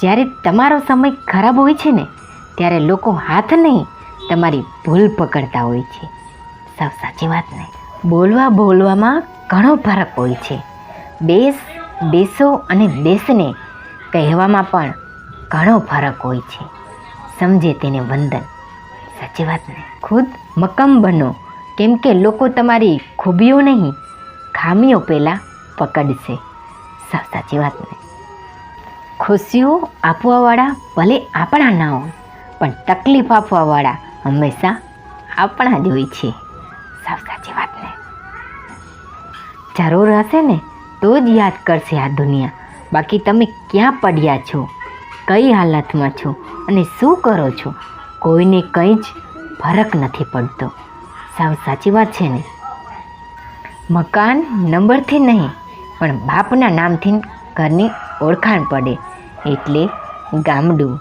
જ્યારે તમારો સમય ખરાબ હોય છે ને, ત્યારે લોકો હાથ નહીં તમારી ભૂલ પકડતા હોય છે. સાવ સાચી વાત ને. બોલવા બોલવામાં ઘણો ફરક હોય છે. દેશ, દેશો અને દેશને કહેવામાં પણ ઘણો ફરક હોય છે. સમજે તેને વંદન. સાચી વાત ને. ખુદ મક્કમ બનો. કેમ કે લોકો તમારી ખૂબીઓ નહીં, ખામીઓ પહેલાં પકડશે. સાવ સાચી વાત ને. ખુશીઓ આપવાવાળા ભલે આપણા ના હોય, પણ તકલીફ આપવાવાળા હંમેશા આપણા જ હોય છે. સાવ સાચી વાત ને? જરૂર હશે ને, તો જ યાદ કરશે આ દુનિયા. બાકી તમે ક્યાં પડ્યા છો? કઈ હાલતમાં છો? અને શું કરો છો? કોઈને કંઈ જ ફરક નથી પડતો. સાવ સાચી વાત છે ને? મકાન નંબરથી નહીં, પણ બાપના નામથી ઘરની ઓળખાણ પડે. એટલે ગામડું